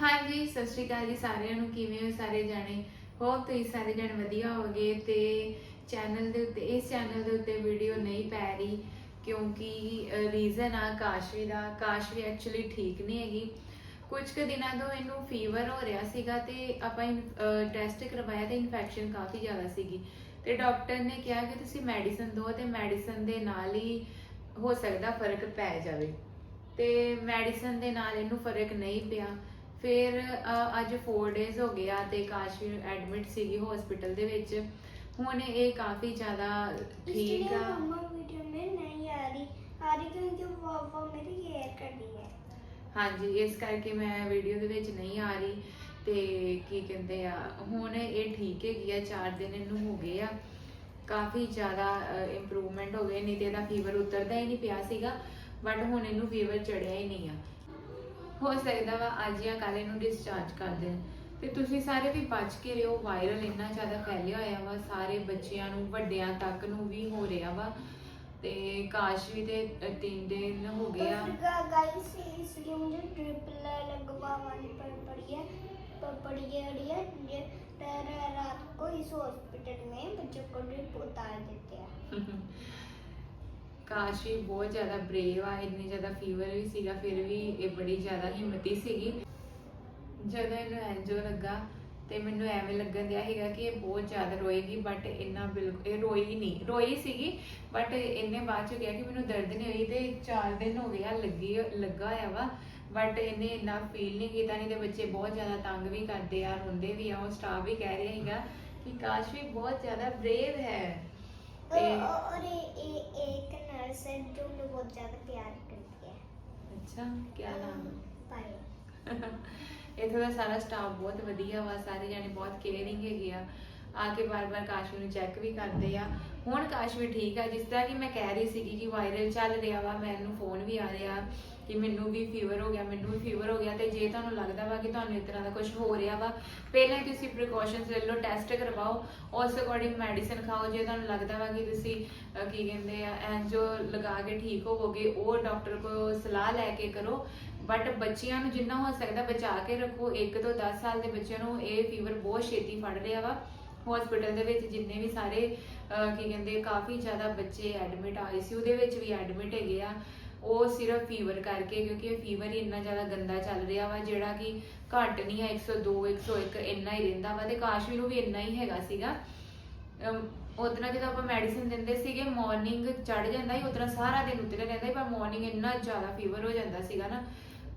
ਹਾਂਜੀ, ਸਤਿ ਸ਼੍ਰੀ ਅਕਾਲ ਜੀ ਸਾਰਿਆਂ ਨੂੰ। ਕਿਵੇਂ ਹੋ ਸਾਰੇ ਜਾਣੇ? ਹੋਪ ਤੁਸੀਂ ਸਾਰੇ ਜਾਣੇ ਵਧੀਆ ਹੋਵੋਗੇ? ਤੇ ਚੈਨਲ ਦੇ ਉੱਤੇ, ਇਸ ਚੈਨਲ ਦੇ ਉੱਤੇ ਵੀਡੀਓ ਨਹੀਂ ਪੈ ਰਹੀ ਕਿਉਂਕਿ ਰੀਜ਼ਨ ਆ ਕਾਸ਼ਵੀ ਦਾ। ਕਾਸ਼ਵੀ ਐਕਚੁਅਲੀ ਠੀਕ ਨਹੀਂ ਹੈਗੀ। ਕੁਝ ਕੁ ਦਿਨਾਂ ਤੋਂ ਇਹਨੂੰ ਫੀਵਰ ਹੋ ਰਿਹਾ ਸੀਗਾ ਤੇ ਆਪਾਂ ਟੈਸਟ ਕਰਵਾਇਆ ਤੇ ਇਨਫੈਕਸ਼ਨ ਕਾਫੀ ਜ਼ਿਆਦਾ ਸੀਗੀ। ਤੇ ਡਾਕਟਰ ਨੇ ਕਿਹਾ ਕਿ ਤੁਸੀਂ ਮੈਡੀਸਨ ਦਿਓ ਤੇ ਮੈਡੀਸਨ ਦੇ ਨਾਲ ਹੀ ਹੋ ਸਕਦਾ ਫ਼ਰਕ ਪੈ ਜਾਵੇ। ਤੇ ਮੈਡੀਸਨ ਦੇ ਨਾਲ ਇਹਨੂੰ ਫ਼ਰਕ ਨਹੀਂ ਪਿਆ। ਫਿਰ ਅੱਜ 4 ਡੇਜ਼ ਹੋ ਗਏ ਆ ਤੇ ਕਾਸ਼ੀ ਐਡਮਿਟ ਸੀਗੀ ਹਸਪੀਟਲ ਦੇ ਵਿੱਚ। ਹੁਣ ਇਹ ਕਾਫੀ ਜ਼ਿਆਦਾ ਠੀਕ ਆ। ਹਾਂਜੀ ਇਸ ਕਰਕੇ ਮੈਂ ਵੀਡੀਓ ਦੇ ਵਿੱਚ ਨਹੀਂ ਆ ਰਹੀ ਤੇ ਕੀ ਕਹਿੰਦੇ ਆ ਹੁਣ ਇਹ ਠੀਕ ਹੈਗੀ ਆ ਚਾਰ ਦਿਨ ਇਹਨੂੰ ਹੋ ਗਏ ਆ। ਕਾਫੀ ਜ਼ਿਆਦਾ ਇੰਪਰੂਵਮੈਂਟ ਹੋ ਗਏ ਨਹੀਂ ਤੇ ਇਹਦਾ ਫੀਵਰ ਉਤਰਦਾ ਹੀ ਨਹੀਂ ਪਿਆ ਸੀਗਾ ਬਟ ਹੁਣ ਇਹਨੂੰ ਫੀਵਰ ਚੜਿਆ ਹੀ ਨਹੀਂ ਆ। ਹੋ ਸਕਦਾ ਵਾ ਅੱਜ ਜਾਂ ਕੱਲ ਇਹਨੂੰ ਡਿਸਚਾਰਜ ਕਰ ਦੇਣ ਤੇ ਤੁਸੀਂ ਸਾਰੇ ਵੀ ਬਚ ਕੇ ਰਹੋ ਵਾਇਰਲ ਇੰਨਾ ਜ਼ਿਆਦਾ ਫੈਲਿਆ ਹੋਇਆ ਵਾ ਸਾਰੇ ਬੱਚਿਆਂ ਨੂੰ ਵੱਡਿਆਂ ਤੱਕ ਨੂੰ ਵੀ ਹੋ ਰਿਹਾ ਵਾ ਤੇ ਕਾਸ਼ ਵੀ ਤੇ ਅ, ਤਿੰਨ ਦਿਨ ਹੋ ਗਏ ਆ गाइस इसलिए मुझे ड्रिप लगवानी पड़ पड़ी है प- पड़ी है पड़ी है ये तर रात को इस हॉस्पिटल में बच्चों को ड्रिप उतार देते हैं ਕਾਸ਼ ਵੀ ਬਹੁਤ ਜ਼ਿਆਦਾ ਬਰੇਵ ਆ, ਇੰਨੀ ਜ਼ਿਆਦਾ ਫੀਵਰ ਵੀ ਸੀਗਾ, ਫਿਰ ਵੀ ਇਹ ਬੜੀ ਜ਼ਿਆਦਾ ਹਿੰਮਤੀ ਸੀਗੀ। ਜਦੋਂ ਇਹਨੂੰ ਐਂਜੋ ਲੱਗਾ ਤੇ ਮੈਨੂੰ ਐਵੇਂ ਲੱਗਣ ਦਿਆ ਸੀਗਾ ਕਿ ਇਹ ਬਹੁਤ ਜ਼ਿਆਦਾ ਰੋਏਗੀ ਬਟ ਇੰਨਾ ਬਿਲਕੁਲ, ਇਹ ਰੋਈ ਨਹੀਂ, ਰੋਈ ਸੀਗੀ ਬਟ ਇਹਨੇ ਬਾਅਦ ਚ ਕਿਹਾ ਕਿ ਮੈਨੂੰ ਦਰਦ ਨਹੀਂ ਹੋਈ ਤੇ 4 ਦਿਨ ਹੋ ਗਿਆ ਲੱਗੀ, ਲੱਗਾ ਹੋਇਆ ਵਾ ਬਟ ਇਹਨੇ ਇੰਨਾ ਫੀਲ ਨਹੀਂ ਕੀਤਾ, ਨਹੀਂ ਤੇ ਬੱਚੇ ਬਹੁਤ ਜ਼ਿਆਦਾ ਤੰਗ ਵੀ ਕਰਦੇ ਆ, ਰੋਂਦੇ ਵੀ ਆ, ਉਹ ਸਟਾਫ ਵੀ ਕਹਿ ਰਿਹਾ ਸੀਗਾ ਕਿ ਕਾਸ਼ੀ ਬਹੁਤ ਜ਼ਿਆਦਾ ਬਰੇਵ ਹੈ। और, ਤੇ और ए, ए, एक नर्स है जो मुझे बहुत ज्यादा प्यार करती है ਅੱਛਾ ਕੀ ਨਾਮ ਹੈ पायल ਇੱਥੋਂ ਦਾ ਸਾਰਾ ਸਟਾਫ ਬਹੁਤ ਵਧੀਆ ਵਾ ਸਾਰੇ ਜਾਣੇ ਬਹੁਤ ਕੇਅਰਿੰਗ ਹੈਗੇ ਆ ਆ ਕੇ ਬਾਰ-ਬਾਰ ਕਾਸ਼ਵੀ ਨੂੰ ਚੈੱਕ ਵੀ ਕਰਦੇ ਆ ਹੁਣ ਕਾਸ਼ ਵੀ ਠੀਕ ਆ, ਜਿਸ ਤਰ੍ਹਾਂ ਕਿ ਮੈਂ ਕਹਿ ਰਹੀ ਸੀਗੀ ਕਿ ਵਾਇਰਲ ਚੱਲ ਰਿਹਾ ਵਾ, ਮੈਨੂੰ ਫੋਨ ਵੀ ਆ ਰਿਹਾ ਕਿ ਮੈਨੂੰ ਵੀ ਫੀਵਰ ਹੋ ਗਿਆ, ਮੈਨੂੰ ਵੀ ਫੀਵਰ ਹੋ ਗਿਆ ਤੇ ਜੇ ਤੁਹਾਨੂੰ ਲੱਗਦਾ ਵਾ ਕਿ ਤੁਹਾਨੂੰ ਇਸ ਤਰ੍ਹਾਂ ਦਾ ਕੁਝ ਹੋ ਰਿਹਾ ਵਾ, ਪਹਿਲਾਂ ਹੀ ਤੁਸੀਂ ਪ੍ਰੀਕਾਸ਼ਨਸ ਲੈ ਲਓ ਟੈਸਟ ਕਰਵਾਓ, ਉਸ ਅਕੋਰਡਿੰਗ ਮੈਡੀਸਿਨ ਖਾਓ, ਜੇ ਤੁਹਾਨੂੰ ਲੱਗਦਾ ਵਾ ਕਿ ਤੁਸੀਂ ਕੀ ਕਹਿੰਦੇ ਆ ਐਂਜੋ ਲਗਾ ਕੇ ਠੀਕ ਹੋਵੋਗੇ, ਉਹ ਡਾਕਟਰ ਕੋਲ ਸਲਾਹ ਲੈ ਕੇ ਕਰੋ ਬਟ ਬੱਚਿਆਂ ਨੂੰ ਜਿੰਨਾ ਹੋ ਸਕਦਾ ਬਚਾ ਕੇ ਰੱਖੋ 1 ਤੋਂ 10 ਸਾਲ ਦੇ ਬੱਚਿਆਂ ਨੂੰ ਇਹ ਫੀਵਰ ਬਹੁਤ ਛੇਤੀ ਫੜ ਰਿਹਾ ਵਾ। ਹਸਪੀਟਲ ਦੇ ਵਿੱਚ ਜਿੰਨੇ ਵੀ ਸਾਰੇ ਕੀ ਕਹਿੰਦੇ, ਕਾਫੀ ਜ਼ਿਆਦਾ ਬੱਚੇ ਐਡਮਿਟ ਆਈਸੀਯੂ ਦੇ ਵਿੱਚ ਵੀ ਐਡਮਿਟ ਹੈਗੇ ਆ। ਉਹ ਸਿਰਫ ਫੀਵਰ ਕਰਕੇ, ਕਿਉਂਕਿ ਇਹ ਫੀਵਰ ਹੀ ਇੰਨਾ ਜ਼ਿਆਦਾ ਗੰਦਾ ਚੱਲ ਰਿਹਾ ਵਾ, ਜਿਹੜਾ ਕਿ ਘੱਟ ਨਹੀਂ ਹੈ 102 101 ਇੰਨਾ ਹੀ ਰਹਿੰਦਾ ਵਾ, ਤੇ ਕਾਸ਼ਵੀ ਨੂੰ ਵੀ ਇੰਨਾ ਹੀ ਹੈਗਾ ਸੀਗਾ। ਉਤਨਾ ਜਦੋਂ ਆਪਾਂ ਮੈਡੀਸਿਨ ਦਿੰਦੇ ਸੀਗੇ ਮਾਰਨਿੰਗ ਚੜ ਜਾਂਦਾ ਸੀ ਉਤਨਾ ਸਾਰਾ ਦਿਨ ਉਤਰਿਆ ਰਹਿੰਦਾ ਸੀ, ਪਰ ਮਾਰਨਿੰਗ ਇੰਨਾ ਜ਼ਿਆਦਾ ਫੀਵਰ ਹੋ ਜਾਂਦਾ ਸੀਗਾ ਨਾ।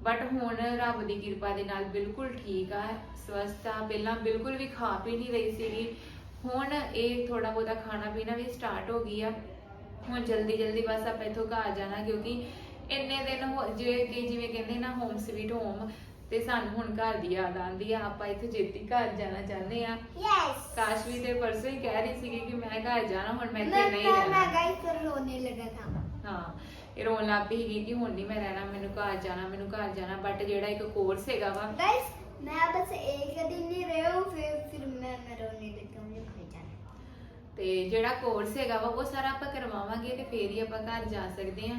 ਬਟ ਹੁਣ ਰੱਬ ਦੀ ਕਿਰਪਾ ਦੇ ਨਾਲ ਬਿਲਕੁਲ ਠੀਕ ਆ ਸਵਸਥ ਆ। ਪਹਿਲਾਂ ਬਿਲਕੁਲ ਵੀ ਖਾ ਪੀ ਨਹੀਂ ਰਹੀ ਸੀਗੀ। ਹੁਣ ਇਹ ਥੋੜਾ ਬੋਦਾ ਖਾਣਾ ਪੀਣਾ ਵੀ ਸਟਾਰਟ ਹੋ ਗਈ ਆ। ਹੁਣ ਜਲਦੀ ਜਲਦੀ ਬਸ ਆਪਾਂ ਇਥੋਂ ਘਰ ਜਾਣਾ ਕਿਉਂਕਿ ਇੰਨੇ ਦਿਨ ਹੋ ਜੇ ਕਿ ਜਿਵੇਂ ਕਹਿੰਦੇ ਨਾ ਹੋਮ ਸਵੀਟ ਹੋਮ ਤੇ ਸਾਨੂੰ ਹੁਣ ਘਰ ਦੀ ਯਾਦ ਆਂਦੀ ਆ। ਆਪਾਂ ਇੱਥੇ ਜੇਤੀ ਘਰ ਜਾਣਾ ਚਾਹੁੰਦੇ ਆ। ਯੈਸ ਕਾਸ਼ ਵੀ ਤੇ ਪਰਸੋਂ ਹੀ ਕਹਿ ਰਹੀ ਸੀਗੀ ਕਿ ਮੈਂ ਘਰ ਜਾਣਾ ਹੁਣ ਮੈਂ ਇੱਥੇ ਨਹੀਂ ਰਹਿਣਾ। ਮੈਂ ਗਾਇਸ ਰੋਣੇ ਲੱਗਾ ਥਾ। ਹਾਂ। ਇਹ ਰੋਣ ਲੱਗ ਪਈ ਸੀਗੀ ਕਿ ਹੁਣ ਨਹੀਂ ਮੈਂ ਰਹਿਣਾ ਮੈਨੂੰ ਘਰ ਜਾਣਾ ਮੈਨੂੰ ਘਰ ਜਾਣਾ ਬਟ ਜਿਹੜਾ ਇੱਕ ਕੋਰਸ ਹੈਗਾ ਵਾ गाइस मैं बस एक दिन नहीं रही हूँ फिर फिर मैं मैं रोने लगा मुझे घर जाना ਤੇ ਜਿਹੜਾ ਕੋਰਸ ਹੈਗਾ ਵਾ ਉਹ ਸਾਰਾ ਆਪਾਂ ਕਰਵਾਵਾਂਗੇ ਤੇ ਫੇਰ ਹੀ ਆਪਾਂ ਘਰ ਜਾ ਸਕਦੇ ਹਾਂ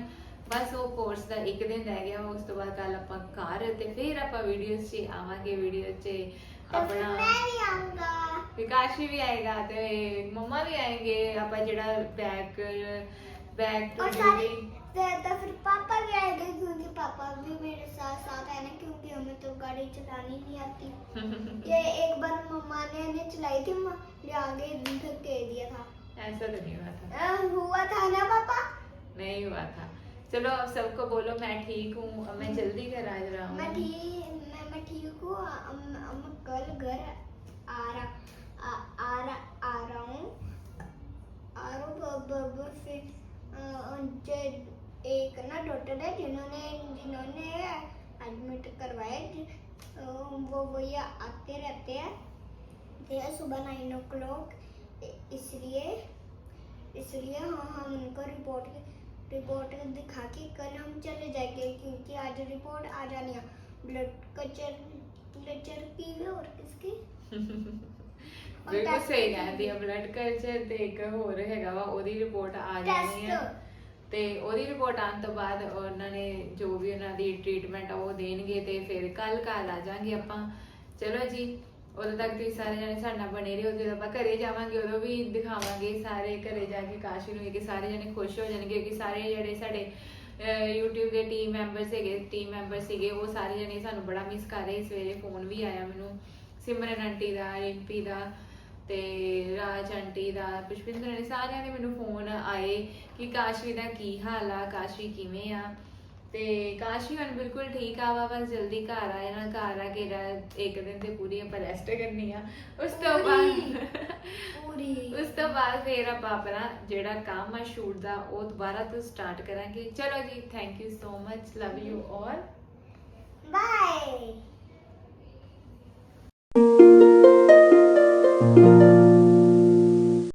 ਬਸ ਉਹ ਕੋਰਸ ਦਾ ਇੱਕ ਦਿਨ ਰਹਿ ਗਿਆ ਵਾ, ਉਸ ਤੋਂ ਬਾਅਦ ਕੱਲ ਆਪਾਂ ਘਰ ਤੇ ਫੇਰ ਆਪਾਂ ਵੀਡੀਓਜ਼ 'ਚ ਆਵਾਂਗੇ ਵੀਡੀਓ 'ਚ तो फिर ਆਪਣਾ मैं भी आऊंगा ਵਿਕਾਸ਼ੀ ਵੀ ਆਏਗਾ ਤੇ ਮੰਮਾ ਵੀ ਆਏਗੇ ਆਪਾਂ ਜਿਹੜਾ ਬੈਕ ਬੈਕ ਟੂ और सारे तो, फिर पापा भी आएँगे क्योंकि पापा भी मेरे साथ साथ है ना क्योंकि हमें तो गाड़ी चलानी नहीं आती। ये एक बार मम्मा ने ने चलाई थी म- ये आगे धक्के दिया था। ऐसा तो नहीं हुआ था। अ, हुआ था ना पापा? नहीं हुआ था। चलो अब सबको बोलो मैं ठीक हूँ मैं जल्दी घर आ रहा हूँ। मैं ठीक मैं मैं ठीक हूँ कल घर आ रहा आ, आ रहा आ रहा हूँ फिर एक ना डॉक्टर है जिन्होंने जिन्होंने एडमिट करवाए जि- अ, वो वो ये आते रहते हैं तो ये सुबह नाइन ओ क्लॉक इसलिए इसलिए हम हम उनको रिपोर्ट रिपोर्ट दिखा के कल हम चले जाएंगे क्योंकि आज रिपोर्ट आ जानी है ब्लड कल्चर कल्चर की भी और किसकी ਬਿਲਕੁਲ test ਸਹੀ ਦੀ ਕਹਿੰਦੀ ਆ ਬਲੱਡ ਕਲਚਰ ਤੇ ਇੱਕ ਹੋਰ ਹੈਗਾ ਵਾ ਉਹਦੀ ਰਿਪੋਰਟ ਆ ਜਾਣੀ ਟੈਸਟ ਆ ਤੇ ਉਹਦੀ ਰਿਪੋਰਟ ਆਉਣ ਤੋਂ ਬਾਅਦ ਉਹਨਾਂ ਨੇ ਜੋ ਵੀ ਉਹਨਾਂ ਦੀ ਟ੍ਰੀਟਮੈਂਟ ਆ ਉਹ ਦੇਣਗੇ ਤੇ ਫਿਰ ਕੱਲ ਘਰ ਆ ਜਾਾਂਗੇ ਆਪਾਂ। ਚਲੋ ਜੀ ਉਦੋਂ ਤੱਕ ਤੁਸੀਂ ਸਾਰੇ ਜਣੇ ਸਾਡੇ ਨਾਲ ਬਣੇ ਰਹੋ। ਜਦੋਂ ਆਪਾਂ ਘਰੇ ਜਾਵਾਂਗੇ ਉਦੋਂ ਵੀ ਦਿਖਾਵਾਂਗੇ ਸਾਰੇ ਘਰੇ ਜਾ ਕੇ ਕਾਸ਼ੀ ਨੂੰ ਕਿ ਸਾਰੇ ਜਣੇ ਖੁਸ਼ ਹੋ ਜਾਣਗੇ ਕਿ ਸਾਰੇ ਜਿਹੜੇ ਸਾਡੇ ਅਹ, YouTube ਦੇ ਟੀਮ ਮੈਂਬਰ ਸੀਗੇ ਟੀਮ ਮੈਂਬਰ ਸੀਗੇ ਉਹ ਸਾਰੇ ਜਣੇ ਸਾਨੂੰ ਬੜਾ ਮਿਸ ਕਰ ਰਹੇ। ਸਵੇਰੇ ਫੋਨ ਵੀ ਆਇਆ ਮੈਨੂੰ। ਸਿਮਰਨ ਆਂਟੀ ਦਾ ਰਿੰਪੀ ਦਾ ਤੇ ਰਾਜ ਆਂਟੀ ਦਾ ਪੁਸ਼ਪਿੰਦਰ ਨੇ ਸਾਰਿਆਂ ਦੇ ਮੈਨੂੰ ਫੋਨ ਆਏ ਕਿ ਕਾਸ਼ਵੀ ਦਾ ਕੀ ਹਾਲ ਆ ਕਾਸ਼ਵੀ ਕਿਵੇਂ ਆ? ਤੇ ਕਾਸ਼ਵੀ ਹੁਣ ਬਿਲਕੁਲ ਠੀਕ ਆ ਵਾ ਬਸ ਜਲਦੀ ਘਰ ਆ ਜਾਣਾ ਘਰ ਆ ਕੇ ਰ- ਇੱਕ ਦਿਨ ਤੇ ਪੂਰੀ ਆਪਾਂ ਰੈਸਟ ਕਰਨੀ ਆ। ਉਸ ਤੋਂ ਬਾਅਦ ਪੂਰੀ। ਉਸ ਤੋਂ ਬਾਅਦ ਫੇਰ ਆਪਾਂ ਆਪਣਾ ਜਿਹੜਾ ਕੰਮ ਆ ਸ਼ੂਟ ਦਾ ਉਹ ਦੁਬਾਰਾ ਤੋਂ ਸਟਾਰਟ ਕਰਾਂਗੇ। ਚਲੋ ਜੀ thank you so much love you all bye